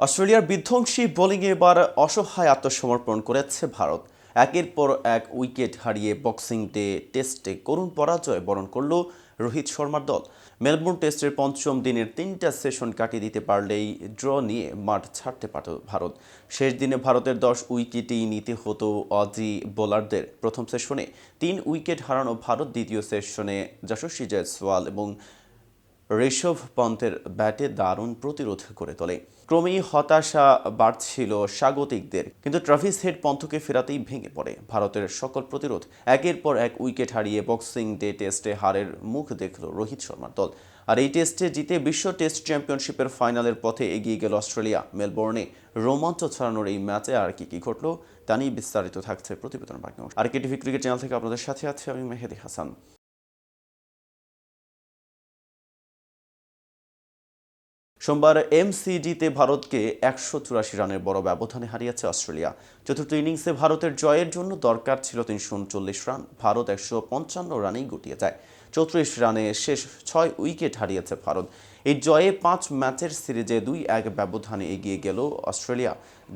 অস্ট্রেলিয়ার বিধ্বংসী বোলিংয়ে এবার অসহায় আত্মসমর্পণ করেছে ভারত। একের পর এক উইকেট হারিয়ে বক্সিং ডে টেস্টে করুণ পরাজয় বরণ করল রোহিত শর্মার দল। মেলবোর্ন টেস্টের পঞ্চম দিনের তিনটা সেশন কাটিয়ে দিতে পারলেই ড্র নিয়ে মাঠ ছাড়তে পারত ভারত। শেষ দিনে ভারতের দশ উইকেটেই নিতে হতো অজি বোলারদের। প্রথম সেশনে তিন উইকেট হারানো ভারত, দ্বিতীয় সেশনে যশস্বী জয়সওয়াল এবং ঋষভ পন্থের ব্যাটে দারুণ প্রতিরোধ করে তোলে। ক্রমেই হতাশা বাড়ছিল স্বাগতিকদের, কিন্তু ট্রাভিস হেড পন্থকে ফেরাতেই ভেঙে পড়ে। ভারতের সকল প্রতিরোধ একের পর এক উইকেট হারিয়ে বক্সিং ডে টেস্টে হারের মুখ দেখল রোহিত শর্মার দল। আর এই টেস্টে জিতে বিশ্ব টেস্ট চ্যাম্পিয়নশিপের ফাইনালের পথে এগিয়ে গেল অস্ট্রেলিয়া। মেলবোর্নে রোমাঞ্চ ছড়ানোর এই ম্যাচে আর কি কি ঘটলো, তা নিয়ে বিস্তারিত থাকছে প্রতিবেদন বাকি আর কেটিভি ক্রিকেট চ্যানেল থেকে আপনাদের সাথে আছে আমি মেহেদি হাসান। সোমবার এমসিডিতে ভারতকে একশো চুরাশি রানের বড় ব্যবধানে হারিয়েছে অস্ট্রেলিয়া। চতুর্থ ইনিংসে ভারতের জয়ের জন্য দরকার ছিল তিনশো উনচল্লিশ রান। ভারত একশো পঞ্চান্ন রানেই গুটিয়ে যায়। চৌত্রিশ রানে শেষ ছয় উইকেট হারিয়েছে ভারত। এই জয়ে পাঁচ ম্যাচের সিরিজে দুই এক ব্যবধানে এগিয়ে গেল অস্ট্রেলিয়া।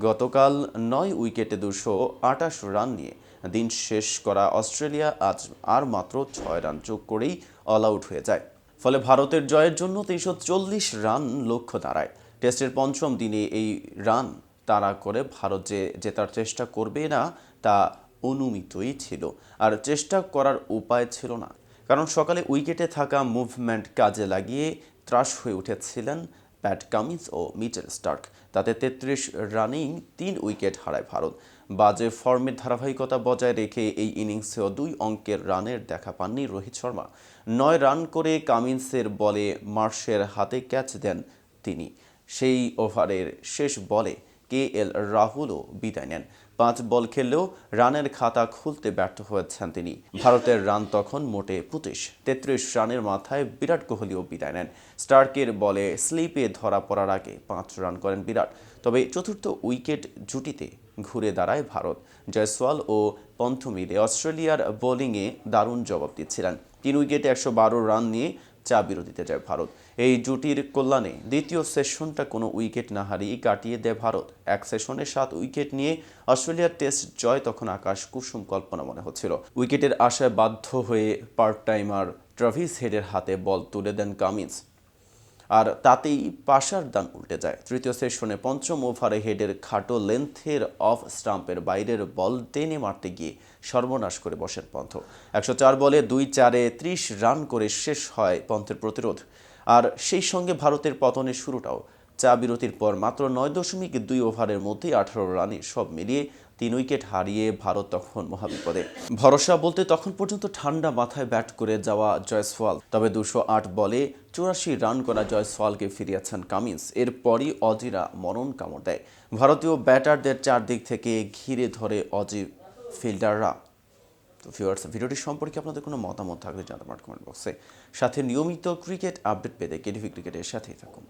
গতকাল নয় উইকেটে দুশো আটাশ রান নিয়ে দিন শেষ করা অস্ট্রেলিয়া আজ আর মাত্র ছয় রান যোগ করেই অল আউট হয়ে যায়। ফলে ভারতের জয়ের জন্য তিনশো চল্লিশ রান লক্ষ্য দাঁড়ায়। টেস্টের পঞ্চম দিনে এই রান তারা করে ভারত যে জেতার চেষ্টা করবে না, তা অনুমিতই ছিল। আর চেষ্টা করার উপায় ছিল না। কারণ সকালে উইকেটে থাকা মুভমেন্ট কাজে লাগিয়ে ত্রাস হয়ে উঠেছিলেন প্যাট কামিন্স ও মিচেল স্টার্ক। তাতে তেত্রিশ রানিং তিন উইকেট হারায় ভারত। বাজে ফর্মের ধারাবাহিকতা বজায় রেখে এই ইনিংসেও দুই অঙ্কের রানের দেখা পাননি রোহিত শর্মা। নয় রান করে কামিন্সের বলে মার্শের হাতে ক্যাচ দেন তিনি। সেই ওভারের শেষ বলে কে এল রাহুলও বিদায় নেন। পাঁচ বল খেললেও রানের খাতা খুলতে ব্যর্থ হয়েছেন তিনি। ভারতের রান তখন মোটে পঁচিশ। তেত্রিশ রানের মাথায় বিরাট কোহলিও বিদায় নেন। স্টার্কের বলে স্লিপে ধরা পড়ার আগে পাঁচ রান করেন বিরাট। তবে চতুর্থ উইকেট জুটিতে ঘুরে দাঁড়ায় ভারত। জয়সওয়াল ও পন্থ মিলে অস্ট্রেলিয়ার বোলিংয়ে দারুণ জবাব দিচ্ছিলেন। তিন উইকেটে একশো বারো রান নিয়ে চা বিরতিতে যায় ভারত। এই জুটির কল্যাণে দ্বিতীয় সেশনটা কোনো উইকেট না হারিয়ে কাটিয়ে দেয় ভারত। এক সেশনে সাত উইকেট নিয়ে অস্ট্রেলিয়ার টেস্ট জয় তখন আকাশ কুসুম কল্পনা মনে হচ্ছিল। উইকেটের আশায় বাধ্য হয়ে পার্ট টাইমার ট্রাভিস হেডের হাতে বল তুলে দেন কামিন্স। আর তাতেই পাশার দান উল্টে যায়। তৃতীয় সেশনে পঞ্চম ওভারে হেডের খাটো লেন্থের অফ স্টাম্পের বাইরের বল টেনে মারতে গিয়ে সর্বনাশ করে বসেন পন্থ। একশো চার বলে দুই চারে ত্রিশ রান করে শেষ হয় পন্থের প্রতিরোধ। আর সেই সঙ্গে ভারতের পতনের শুরুটাও। চা বিরতির পর মাত্র নয় দশমিক দুই ওভারের মধ্যেই আঠারো রানে সব মিলিয়ে তিন উইকেট হারিয়ে ভারত তখন মহাবিপদে। ভরসা বলতে তখন পর্যন্ত ঠান্ডা মাথায় ব্যাট করে যাওয়া জয়সওয়াল। তবে দুশো আট বলে চুরাশি রান করা জয়সওয়ালকে ফিরিয়েছেন কামিন্স। এরপরই অজিরা মরণ কামড় দেয়। ভারতীয় ব্যাটারদের চারদিক থেকে ঘিরে ধরে অজি ফিল্ডাররা। তো ভিউয়ার্স ভিডিওটি সম্পর্কে আপনাদের কোনো মতামত থাকলে জানাতে পারেন কমেন্ট বক্সে সাথে নিয়মিত ক্রিকেট আপডেট পেতে কেটিভি ক্রিকেটের সাথেই থাকুন।